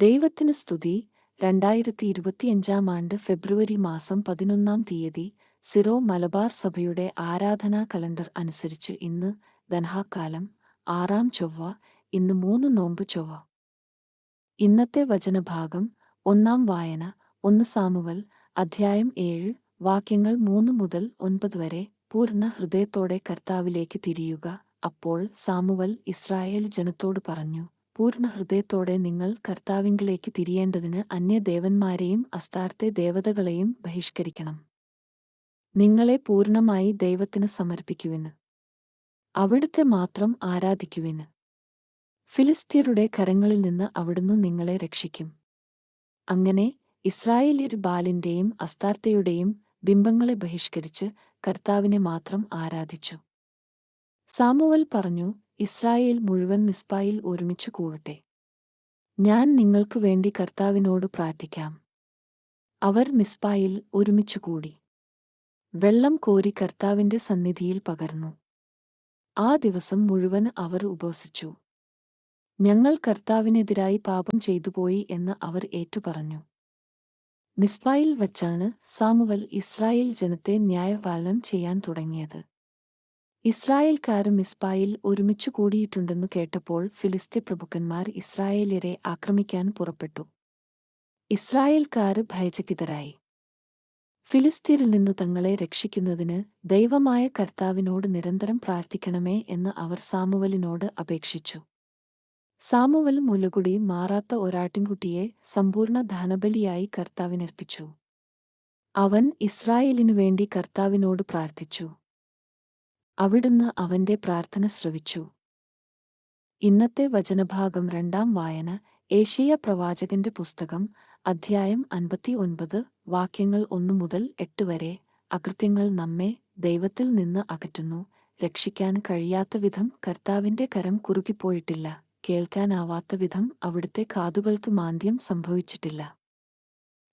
ദൈവത്തിന് സ്തുതി. രണ്ടായിരത്തി ഇരുപത്തിയഞ്ചാം ആണ്ട് ഫെബ്രുവരി മാസം പതിനൊന്നാം തീയതി സിറോ മലബാർ സഭയുടെ ആരാധനാ കലണ്ടർ അനുസരിച്ച് ഇന്ന് ദൻഹാക്കാലം ആറാം ചൊവ്വ ഇന്ന് മൂന്ന് നോമ്പ് ചൊവ്വ. ഇന്നത്തെ വചനഭാഗം ഒന്നാം വായന ഒന്ന് സാമുവൽ അധ്യായം ഏഴ് വാക്യങ്ങൾ മൂന്ന് മുതൽ ഒൻപത് വരെ പൂർണ ഹൃദയത്തോടെ കർത്താവിലേക്ക് തിരിയുക. അപ്പോൾ സാമുവൽ ഇസ്രായേൽ ജനത്തോട് പറഞ്ഞു പൂർണ ഹൃദയത്തോടെ നിങ്ങൾ കർത്താവിങ്കിലേക്ക് തിരിയേണ്ടതിന് അന്യദേവന്മാരെയും അസ്താർത്തെ ദേവതകളെയും ബഹിഷ്കരിക്കണം. നിങ്ങളെ പൂർണമായി ദൈവത്തിന് സമർപ്പിക്കുവിന്. അവിടുത്തെ മാത്രം ആരാധിക്കുവിന്. ഫിലിസ്തീരുടെ കരങ്ങളിൽ നിന്ന് അവിടുന്ന് നിങ്ങളെ രക്ഷിക്കും. അങ്ങനെ ഇസ്രായേലിയർ ബാലിന്റെയും അസ്താർത്തയുടെയും ബിംബങ്ങളെ ബഹിഷ്കരിച്ച് കർത്താവിനെ മാത്രം ആരാധിച്ചു. സാമുവൽ പറഞ്ഞു ഇസ്രായേൽ മുഴുവൻ മിസ്പായിൽ ഒരുമിച്ച് കൂടട്ടെ ഞാൻ നിങ്ങൾക്ക് വേണ്ടി കർത്താവിനോട് പ്രാർത്ഥിക്കാം. അവർ മിസ്പായിൽ ഒരുമിച്ചു കൂടി. വെള്ളം കോരി കർത്താവിന്റെ സന്നിധിയിൽ പകർന്നു. ആ ദിവസം മുഴുവൻ അവർ ഉപവസിച്ചു. ഞങ്ങൾ കർത്താവിനെതിരായി പാപം ചെയ്തുപോയി എന്ന് അവർ ഏറ്റുപറഞ്ഞു. മിസ്പായിൽ വച്ചാണ് സാമുവൽ ഇസ്രായേൽ ജനത്തെ ന്യായപാലനം ചെയ്യാൻ തുടങ്ങിയത്. ഇസ്രായേൽക്കാരും മിസ്ബായിൽ ഒരുമിച്ചു കൂടിയിട്ടുണ്ടെന്നു കേട്ടപ്പോൾ ഫിലിസ്ത്യ പ്രഭുക്കന്മാർ ഇസ്രായേല്യരെ ആക്രമിക്കാൻ പുറപ്പെട്ടു. ഇസ്രായേൽക്കാർ ഭയചകിതരായി. ഫിലിസ്തീനിൽ നിന്നു തങ്ങളെ രക്ഷിക്കുന്നതിന് ദൈവമായ കർത്താവിനോട് നിരന്തരം പ്രാർത്ഥിക്കണമേ എന്ന് അവർ സാമുവലിനോട് അപേക്ഷിച്ചു. സാമുവൽ മുലകുടി മാറാത്ത ഒരാട്ടിൻകുട്ടിയെ സമ്പൂർണ ധനബലിയായി കർത്താവിനർപ്പിച്ചു. അവൻ ഇസ്രായേലിനു വേണ്ടി കർത്താവിനോട് പ്രാർത്ഥിച്ചു. അവിടുന്ന് അവന്റെ പ്രാർത്ഥന ശ്രവിച്ചു. ഇന്നത്തെ വചനഭാഗം രണ്ടാം വായന ഏഷ്യ പ്രവാചകന്റെ പുസ്തകം അധ്യായം അൻപത്തി ഒൻപത് വാക്യങ്ങൾ ഒന്നു മുതൽ എട്ട് വരെ. അകൃത്യങ്ങൾ നമ്മെ ദൈവത്തിൽ നിന്ന് അകറ്റുന്നു. രക്ഷിക്കാൻ കഴിയാത്ത വിധം കർത്താവിന്റെ കരം കുറുകിപ്പോയിട്ടില്ല. കേൾക്കാനാവാത്ത വിധം അവിടുത്തെ കാതുകൾക്ക് മാന്ദ്യം സംഭവിച്ചിട്ടില്ല.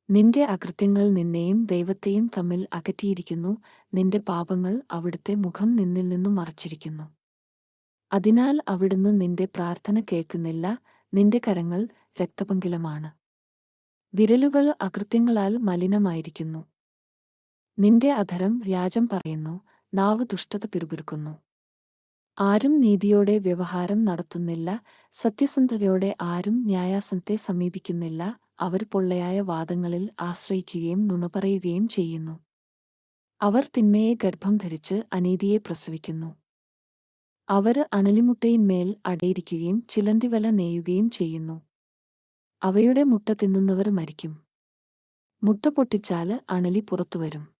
നിന്റെ അകൃത്യങ്ങൾ നിന്നെയും ദൈവത്തെയും തമ്മിൽ അകറ്റിയിരിക്കുന്നു. നിന്റെ പാപങ്ങൾ അവിടുത്തെ മുഖം നിന്നിൽ നിന്നും മറച്ചിരിക്കുന്നു. അതിനാൽ അവിടുന്ന് നിന്റെ പ്രാർത്ഥന കേൾക്കുന്നില്ല. നിന്റെ കരങ്ങൾ രക്തപങ്കിലമാണ്. വിരലുകൾ അകൃത്യങ്ങളാൽ മലിനമായിരിക്കുന്നു. നിന്റെ അധരം വ്യാജം പറയുന്നു. നാവ് ദുഷ്ടത പിറുപിറുക്കുന്നു. ആരും നീതിയോടെ വ്യവഹാരം നടത്തുന്നില്ല. സത്യസന്ധതയോടെ ആരും ന്യായാസനത്തെ സമീപിക്കുന്നില്ല. അവർ പൊള്ളയായ വാദങ്ങളിൽ ആശ്രയിക്കുകയും നുണ പറയുകയും ചെയ്യുന്നു. അവർ തിന്മയെ ഗർഭം ധരിച്ച് അനീതിയെ പ്രസവിക്കുന്നു. അവർ അണലിമുട്ടയിന്മേൽ അടയിരിക്കുകയും ചിലന്തിവല നെയ്യുകയും ചെയ്യുന്നു. അവയുടെ മുട്ട തിന്നുന്നവർ മരിക്കും. മുട്ട പൊട്ടിച്ചാൽ അണലി പുറത്തുവരും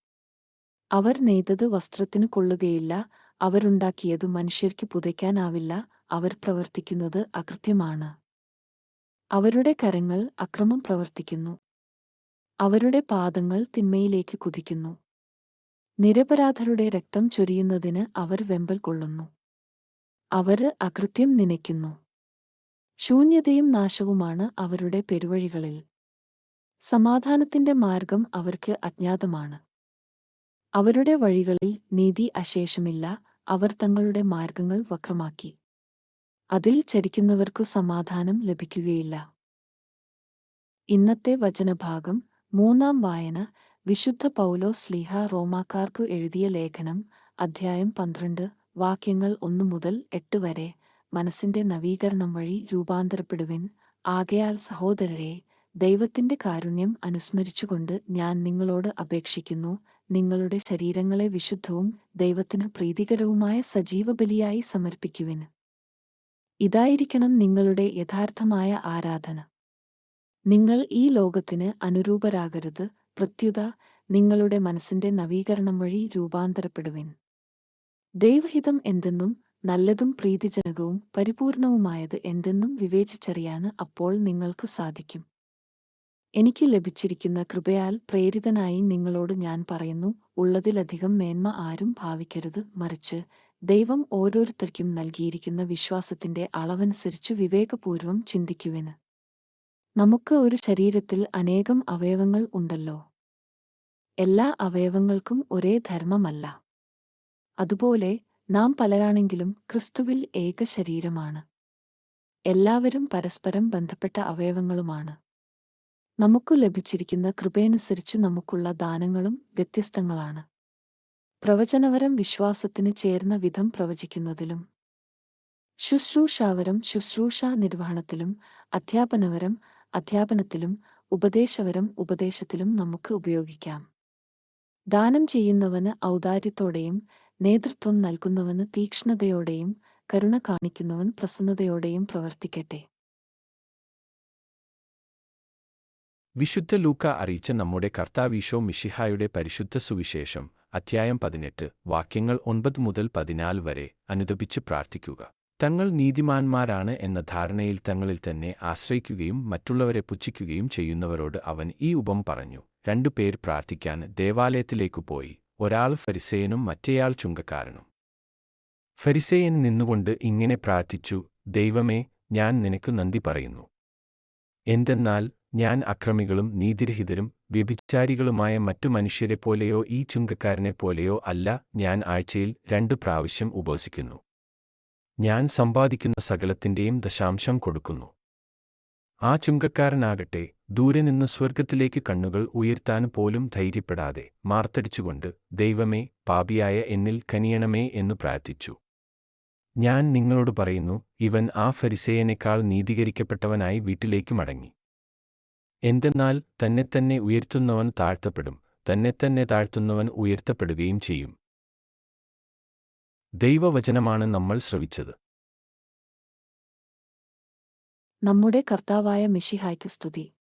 അവർ നെയ്തത് വസ്ത്രത്തിന് കൊള്ളുകയില്ല. അവരുണ്ടാക്കിയത് മനുഷ്യർക്ക് പുതയ്ക്കാനാവില്ല. അവർ പ്രവർത്തിക്കുന്നത് അകൃത്യമാണ്. അവരുടെ കരങ്ങൾ അക്രമം പ്രവർത്തിക്കുന്നു. അവരുടെ പാദങ്ങൾ തിന്മയിലേക്ക് കുതിക്കുന്നു. നിരപരാധരുടെ രക്തം ചൊരിയുന്നതിന് അവർ വെമ്പൽ കൊള്ളുന്നു. അവർ അകൃത്യം നനയ്ക്കുന്നു. ശൂന്യതയും നാശവുമാണ് അവരുടെ പെരുവഴികളിൽ. സമാധാനത്തിന്റെ മാർഗം അവർക്ക് അജ്ഞാതമാണ്. അവരുടെ വഴികളിൽ നീതി അശേഷമില്ല. അവർ തങ്ങളുടെ മാർഗങ്ങൾ വക്രമാക്കി. അതിൽ ചരിക്കുന്നവർക്കു സമാധാനം ലഭിക്കുകയില്ല. ഇന്നത്തെ വചനഭാഗം മൂന്നാം വായന വിശുദ്ധ പൗലോ സ്ലീഹ റോമാക്കാർക്കു എഴുതിയ ലേഖനം അധ്യായം പന്ത്രണ്ട് വാക്യങ്ങൾ ഒന്നു മുതൽ എട്ട് വരെ മനസ്സിന്റെ നവീകരണം വഴി രൂപാന്തരപ്പെടുവിൻ. ആകയാൽ സഹോദരരെ ദൈവത്തിന്റെ കാരുണ്യം അനുസ്മരിച്ചുകൊണ്ട് ഞാൻ നിങ്ങളോട് അപേക്ഷിക്കുന്നു. നിങ്ങളുടെ ശരീരങ്ങളെ വിശുദ്ധവും ദൈവത്തിന് പ്രീതികരവുമായ സജീവ ബലിയായി സമർപ്പിക്കുവിന് ഇതായിരിക്കണം നിങ്ങളുടെ യഥാർത്ഥമായ ആരാധന. നിങ്ങൾ ഈ ലോകത്തിന് അനുരൂപരാകരുത് പ്രത്യുത നിങ്ങളുടെ മനസ്സിന്റെ നവീകരണം വഴി രൂപാന്തരപ്പെടുവിൻ. ദൈവഹിതം എന്തെന്നും നല്ലതും പ്രീതിജനകവും പരിപൂർണവുമായത് എന്തെന്നും വിവേചിച്ചറിയാന് അപ്പോൾ നിങ്ങൾക്ക് സാധിക്കും. എനിക്ക് ലഭിച്ചിരിക്കുന്ന കൃപയാൽ പ്രേരിതനായി നിങ്ങളോട് ഞാൻ പറയുന്നു ഉള്ളതിലധികം മേന്മ ആരും ഭാവിക്കരുത് മറിച്ച് ദൈവം ഓരോരുത്തർക്കും നൽകിയിരിക്കുന്ന വിശ്വാസത്തിന്റെ അളവനുസരിച്ച് വിവേകപൂർവം ചിന്തിക്കുവിന്. നമുക്ക് ഒരു ശരീരത്തിൽ അനേകം അവയവങ്ങൾ ഉണ്ടല്ലോ. എല്ലാ അവയവങ്ങൾക്കും ഒരേ ധർമ്മമല്ല. അതുപോലെ നാം പലരാണെങ്കിലും ക്രിസ്തുവിൽ ഏക ശരീരമാണ്. എല്ലാവരും പരസ്പരം ബന്ധപ്പെട്ട അവയവങ്ങളുമാണ്. നമുക്കു ലഭിച്ചിരിക്കുന്ന കൃപയനുസരിച്ച് നമുക്കുള്ള ദാനങ്ങളും വ്യത്യസ്തങ്ങളാണ്. പ്രവചനവരം വിശ്വാസത്തിന് ചേർന്ന വിധം പ്രവചിക്കുന്നതിലും ശുശ്രൂഷാവരം ശുശ്രൂഷാ നിർവഹണത്തിലും അധ്യാപനവരം അധ്യാപനത്തിലും ഉപദേശവരം ഉപദേശത്തിലും നമുക്ക് ഉപയോഗിക്കാം. ദാനം ചെയ്യുന്നവന് ഔദാര്യത്തോടെയും നേതൃത്വം നൽകുന്നവന് തീക്ഷ്ണതയോടെയും കരുണ കാണിക്കുന്നവൻ പ്രസന്നതയോടെയും പ്രവർത്തിക്കട്ടെ. വിശുദ്ധ ലൂക്ക അറിയിച്ച നമ്മുടെ കർത്താവീശോ മിഷിഹായുടെ പരിശുദ്ധ സുവിശേഷം അധ്യായം പതിനെട്ട് വാക്യങ്ങൾ ഒൻപത് മുതൽ പതിനാല് വരെ അനുദപിച്ച് പ്രാർത്ഥിക്കുക. തങ്ങൾ നീതിമാന്മാരാണ് എന്ന ധാരണയിൽ തങ്ങളിൽ തന്നെ ആശ്രയിക്കുകയും മറ്റുള്ളവരെ പുച്ഛിക്കുകയും ചെയ്യുന്നവരോട് അവൻ ഈ ഉപം പറഞ്ഞു. രണ്ടു പേർ പ്രാർത്ഥിക്കാൻ ദേവാലയത്തിലേക്കു പോയി. ഒരാൾ ഫരിസേനും മറ്റേയാൾ ചുങ്കക്കാരനും. ഫരിസേയൻ നിന്നുകൊണ്ട് ഇങ്ങനെ പ്രാർത്ഥിച്ചു ദൈവമേ ഞാൻ നിനക്ക് നന്ദി പറയുന്നു. എന്തെന്നാൽ ഞാൻ അക്രമികളും നീതിരഹിതരും വ്യഭിചാരികളുമായ മറ്റു മനുഷ്യരെ പോലെയോ ഈ ചുങ്കക്കാരനെ പോലെയോ അല്ല ഞാൻ ആഴ്ചയിൽ രണ്ടു പ്രാവശ്യം ഉപവസിക്കുന്നു. ഞാൻ സമ്പാദിക്കുന്ന സകലത്തിന്റെയും ദശാംശം കൊടുക്കുന്നു. ആ ചുങ്കക്കാരനാകട്ടെ ദൂരെ നിന്ന് സ്വർഗത്തിലേക്ക് കണ്ണുകൾ ഉയർത്താൻ പോലും ധൈര്യപ്പെടാതെ മാർത്തടിച്ചുകൊണ്ട് ദൈവമേ പാപിയായ എന്നിൽ കനിയണമേ എന്ന് പ്രാർത്ഥിച്ചു. ഞാൻ നിങ്ങളോട് പറയുന്നു ഇവൻ ആ ഫരിസേയനേക്കാൾ നീതീകരിക്കപ്പെട്ടവനായി വീട്ടിലേക്ക് മടങ്ങി. എന്തെന്നാൽ തന്നെത്തന്നെ ഉയർത്തുന്നവൻ താഴ്ത്തപ്പെടും തന്നെത്തന്നെ താഴ്ത്തുന്നവൻ ഉയർത്തപ്പെടുകയും ചെയ്യും. ദൈവവചനമാണ് നമ്മൾ ശ്രവിച്ചത്. നമ്മുടെ കർത്താവായ മിഷിഹായ്ക്ക് സ്തുതി.